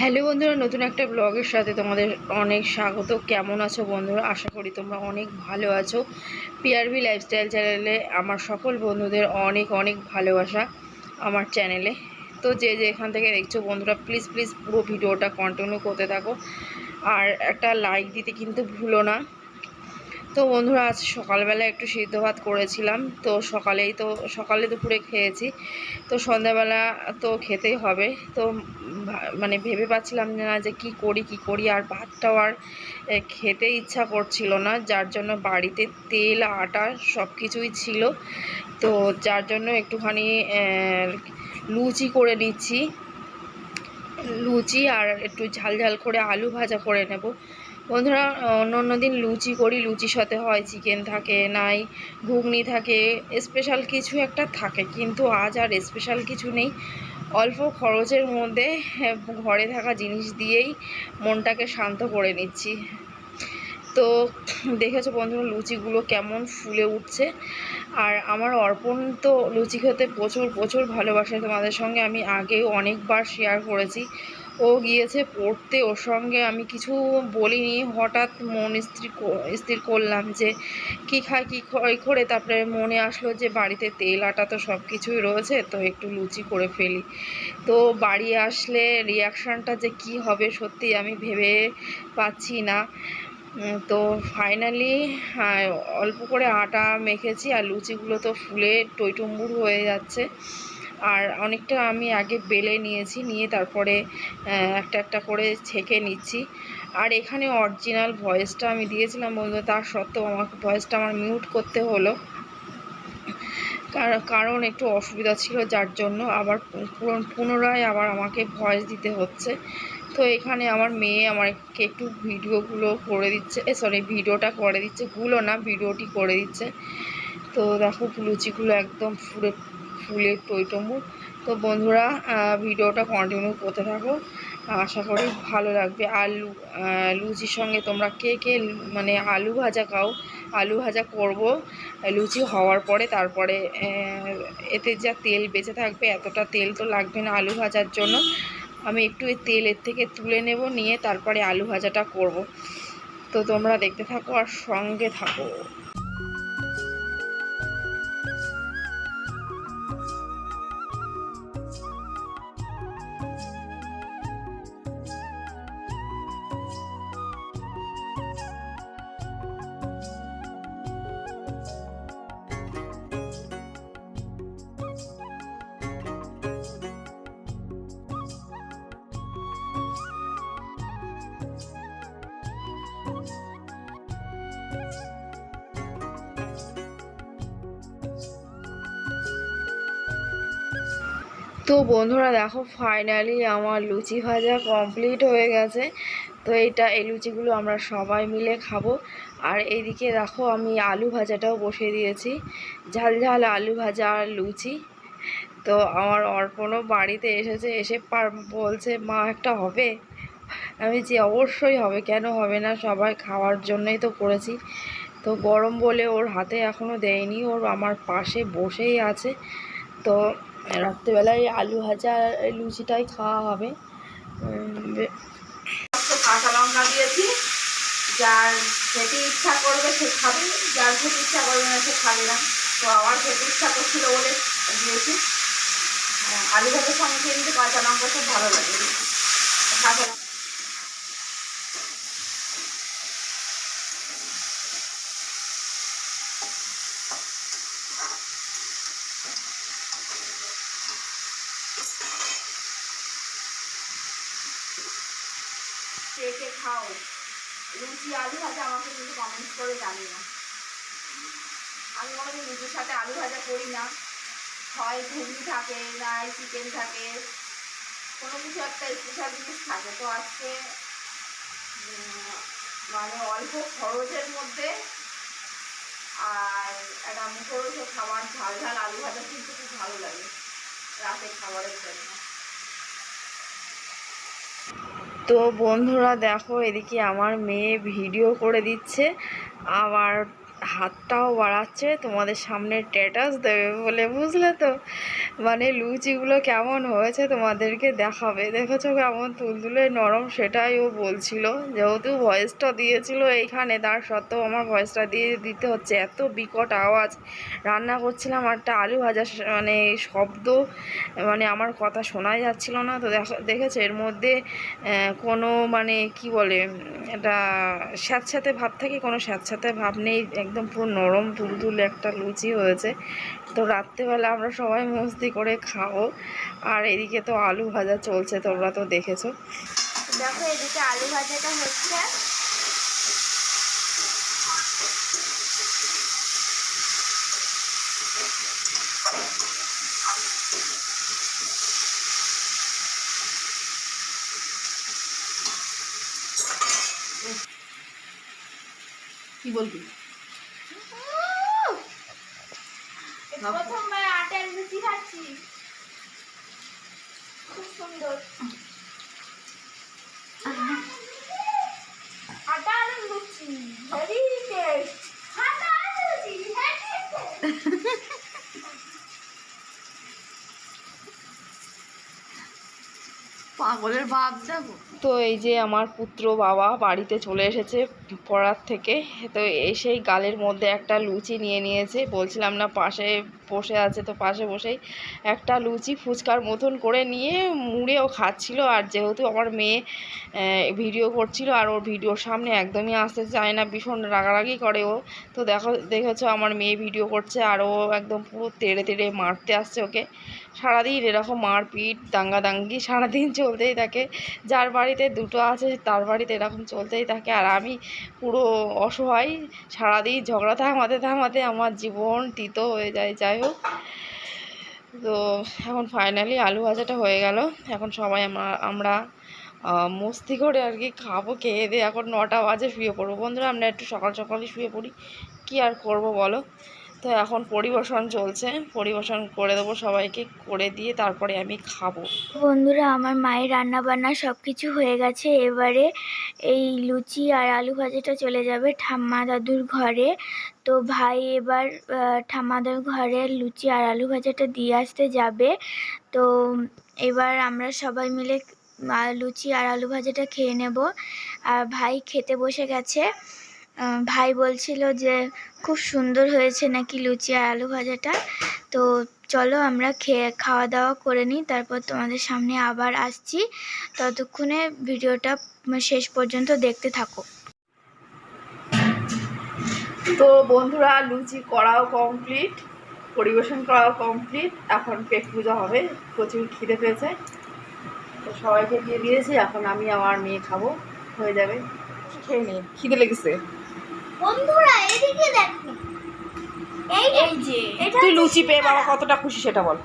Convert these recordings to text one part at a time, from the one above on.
Hello বন্ধুরা, নতুন একটা ব্লগের সাথে তোমাদের অনেক স্বাগত। কেমন আছো বন্ধুরা? আশা করি তোমরা অনেক ভালো আছো। পিআরবি লাইফস্টাইল চ্যানেলে আমার সকল বন্ধুদের অনেক অনেক ভালোবাসা আমার চ্যানেলে। তো যে যে এখান থেকে দেখছ বন্ধুরা প্লিজ প্লিজ পুরো ভিডিওটা কন্টিনিউ করতে থাকো। আর একটা লাইক দিতে কিন্তু ভুলো না। তো বন্ধুরা, আজ সকালবেলা একটু সিদ্ধ ভাত করেছিলাম। তো সকালেই তো, সকালে দুপুরে খেয়েছি। তো সন্ধ্যাবেলা তো খেতেই হবে। তো মানে ভেবে পাচ্ছিলাম না যে কি করি কি করি, আর ভাতটাও আর খেতে ইচ্ছা করছিল না। যার জন্য বাড়িতে তেল, আটা সব কিছুই ছিল। তো যার জন্য একটুখানি লুচি করে নিচ্ছি। লুচি আর একটু ঝাল ঝাল করে আলু ভাজা করে নেব। বন্ধুরা অন্য অন্য দিন লুচি করি লুচির সাথে হয় চিকেন থাকে নাই ঘুগনি থাকে স্পেশাল কিছু একটা থাকে কিন্তু আজ আর স্পেশাল কিছু নেই। অল্প খরচের মধ্যে হ্যাঁ, ঘরে থাকা জিনিস দিয়েই মনটাকে শান্ত করে নিচ্ছি। তো দেখেছ বন্ধুরা লুচিগুলো কেমন ফুলে উঠছে। আর আমার অর্পণ তো লুচি খেতে প্রচুর প্রচুর ভালোবাসে তোমাদের সঙ্গে। আমি আগেও অনেকবার শেয়ার করেছি। ও গিয়েছে পড়তে, ওর সঙ্গে আমি কিছু বলিনি। হঠাৎ মন স্থির স্থির করলাম যে কী খাই কী করে তারপরে মনে আসলো যে বাড়িতে তেল, আটা তো সব কিছুই রয়েছে, তো একটু লুচি করে ফেলি। তো বাড়ি আসলে রিয়াকশানটা যে কি হবে সত্যি আমি ভেবে পাচ্ছি না। তো ফাইনালি অল্প করে আটা মেখেছি আর লুচিগুলো তো ফুলে টইটুম্বুর হয়ে যাচ্ছে। আর অনেকটা আমি আগে বেলে নিয়েছি, নিয়ে তারপরে একটা একটা করে ছেঁকে নিচ্ছি। আর এখানে অরিজিনাল ভয়েসটা আমি দিয়েছিলাম বন্ধু তার সত্ত্বেও আমাকে ভয়েসটা আমার মিউট করতে হলো। কার- কারণ একটু অসুবিধা ছিল যার জন্য আবার পুন- পুনরায় আবার আমাকে ভয়েস দিতে হচ্ছে। তো এখানে আমার মেয়ে আমাকে একটু ভিডিওগুলো করে দিচ্ছে সরি ভিডিওটা করে দিচ্ছে, গুলো না, ভিডিওটি করে দিচ্ছে। তো দেখো লুচিগুলো একদম ফুলে ফুলে টইটম্বু তো বন্ধুরা ভিডিওটা কন্টিনিউ করতে থাকো। আশা করি ভালো লাগবে। আর লু- লুচির সঙ্গে তোমরা কে কে মানে আলু ভাজা খাও, আলু ভাজা করব। লুচি হওয়ার পরে তারপরে এতে যা তেল বেঁচে থাকবে, এতটা তেল তো লাগবে না আলু ভাজার জন্য। আমি একটু এই তেল এর থেকে তুলে নেব, নিয়ে তারপরে আলু ভাজাটা করব। তো তোমরা দেখতে থাকো আর সঙ্গে থাকো। তো বন্ধুরা দেখো ফাইনালি আমার লুচি ভাজা কমপ্লিট হয়ে গেছে। তো এইটা এই লুচিগুলো আমরা সবাই মিলে খাব। আর এইদিকে দেখো, আমি আলু ভাজাটাও বসিয়ে দিয়েছি। ঝাল ঝাল আলু ভাজা আর লুচি। তো আমার অর্পণও বাড়িতে এসেছে, এসে পার বলছে, মা, একটা হবে? আমি যে অবশ্যই হবে, কেন হবে না? সবাই খাওয়ার জন্যই তো করেছি। তো গরম বলে ওর হাতে এখনও দেয়নি, ওর আমার পাশে বসেই আছে। তো রাত্রেবেলায় আলু ভাজা লুচিটাই খাওয়া হবে। কাঁচা লঙ্কা দিয়েছি। যার খেতে ইচ্ছা করবে সে খাবে যার খেতে ইচ্ছা করবে না সে খাবে না। তো আমার খেতে ইচ্ছা করছিল বলে দিয়েছি। আহ, আলু ভাতের সঙ্গে কিন্তু কাঁচা লঙ্কা খুব ভালো লাগে। কাঁচা লঙ্কা কে কে খাও। লুচি, আলু ভাজা আমাকে কিন্তু কমেন্ট করে জানিও আমি কোনোদিন লুচির সাথে আলু ভাজা করি না। হয় ঘুগনি থাকে নাই চিকেন থাকে। কোনো কিছু একটা স্পেশাল জিনিস থাকে। তো আজকে মানে অল্প খরচের মধ্যে আর একটা মুখরোচক খাবার, ঝাল ঝাল আলু ভাজা কিন্তু খুব ভালো লাগে। রাতে খাবারের জন্য। তো বন্ধুরা দেখো এদিকে আমার মেয়ে ভিডিও করে দিচ্ছে। আবার হাতটাও বাড়াচ্ছে, তোমাদের সামনে স্ট্যাটাস দেবে বলে, বুঝলে তো? মানে লুচিগুলো কেমন হয়েছে তোমাদেরকে দেখাবে। দেখেছ কেমন তুলতুলে নরম সেটাই ও বলছিল। যেহেতু ভয়েসটা দিয়েছিল এইখানে, তার সত্ত্বেও আমার ভয়েসটা দিয়ে দিতে হচ্ছে। এত বিকট আওয়াজ। রান্না করছিলাম একটা আলু ভাজা মানে শব্দ। মানে আমার কথা শোনাই যাচ্ছিল না। তো দেখো- দেখেছ? এর মধ্যে কোনো মানে কি বলে এটা স্যাঁতস্যাঁতে ভাব থাকে, কোনো স্যাঁতস্যাঁতে ভাব নেই, একদম পুরো নরম তুলতুলে একটা লুচি হয়েছে। তো রাত্রেবেলা আমরা সবাই মস্তি করে খাব। আর এদিকে তো আলু ভাজা চলছে তোমরা তো দেখেছ। দেখো এদিকে আলু ভাজাটা হচ্ছে। কি বলবি? প্রথমবার আটার লুচি খাচ্ছি খুব সুন্দর। আটা লুচি। ভেরি টেস্ট পাগলের বাপ যাব? তো এই যে আমার পুত্র বাবা বাড়িতে চলে এসেছে পড়ার থেকে, তো এসেই গালের মধ্যে একটা লুচি নিয়ে নিয়েছে। বলছিলাম না, পাশে বসে আছে তো পাশে বসেই একটা লুচি ফুচকার মতন করে নিয়ে মুড়েও খাচ্ছিল। আর যেহেতু আমার মেয়ে ভিডিও করছিল আর ওর ভিডিওর সামনে একদমই আসতে চায় না, ভীষণ রাগারাগি করে ও। তো দেখো, দেখেছ আমার মেয়ে ভিডিও করছে আর ও একদম পুরো তেড়ে তেড়ে মারতে আসছে ওকে। সারাদিন এরকম মারপিট দাঙ্গা দাঙ্গি সারাদিন চলতেই থাকে, যার বাড়িতে দুটো আছে, তার বাড়িতে এরকম চলতেই থাকে। আর আমি পুরো অসহায়, সারাদিন ঝগড়া, থামাতে থামাতে আমার জীবন তিত হয়ে যায়। যাই হোক, তো এখন ফাইনালি আলু ভাজাটা হয়ে গেল। এখন সবাই আমরা মস্তি করে আর কি খাব, খেয়ে দিয়ে এখন নটা বাজে শুয়ে পড়ব। বন্ধুরা, আমরা একটু সকাল সকালই শুয়ে পড়ি। কি আর করব বলো? তো এখন পরিবেশন চলছে। পরিবেশন করে দেবো সবাইকে করে দিয়ে তারপরে আমি খাব। বন্ধুরা আমার মায়ের রান্না বান্না সব কিছু হয়ে গেছে। এবারে এই লুচি আর আলু ভাজাটা চলে যাবে ঠাম্মা দাদুর ঘরে। তো ভাই এবার আহ, ঠাম্মা দাদুর ঘরে লুচি আর আলু ভাজাটা দিয়ে আসতে যাবে। তো এবার আমরা সবাই মিলে লুচি আর আলু ভাজাটা খেয়ে নেব। আর ভাই খেতে বসে গেছে। ভাই বলছিল যে খুব সুন্দর হয়েছে নাকি লুচি আর আলু ভাজাটা। তো চলো আমরা খেয়ে খাওয়া দাওয়া করে নিই, তারপর তোমাদের সামনে আবার আসছি। ততক্ষণে ভিডিওটা শেষ পর্যন্ত দেখতে থাকো। তো বন্ধুরা, লুচি করাও কমপ্লিট পরিবেশন করাও কমপ্লিট এখন পেট পূজা হবে, প্রচুর খিদে পেয়েছে। তো সবাইকে দিয়ে দিয়েছি, এখন আমি আমার মেয়ে খাব, হয়ে যাবে। খেয়ে নিই খিদে লেগেছে। বন্ধুরা এদিকে দেখো। এই এই যে তুই লুচি পেয়ে বাবা কতটা খুশি সেটা বল।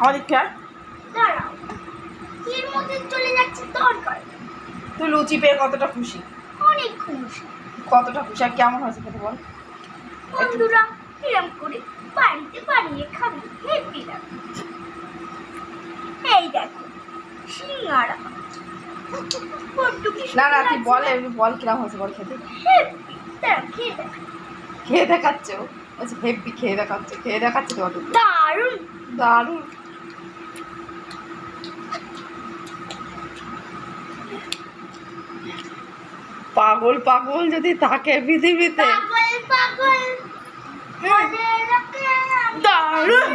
আমাদের খেয়াল? দাঁড়াও। এর মধ্যে চলে যাচ্ছে তরকারি। তুই লুচি পেয়ে কতটা খুশি? অনেক খুশি। কতটা খুশি আর কেমন হয়েছে সেটা বল? বন্ধুরা এরম করে বাড়িতে বানিয়ে খাবে। হেপি লাগে এই দেখো সিঙ্গারা। কি না না তুই বলে এমনি বল কিরম হয়েছে বল খেতে। খেয়ে দেখাচ্ছে ও। আচ্ছা হেব্বি খেয়ে দেখাচ্ছে খেয়ে দেখাচ্ছে তোমাকে দারুণ। দারুণ। পাগল পাগল যদি থাকে পৃথিবীতে। দারুণ।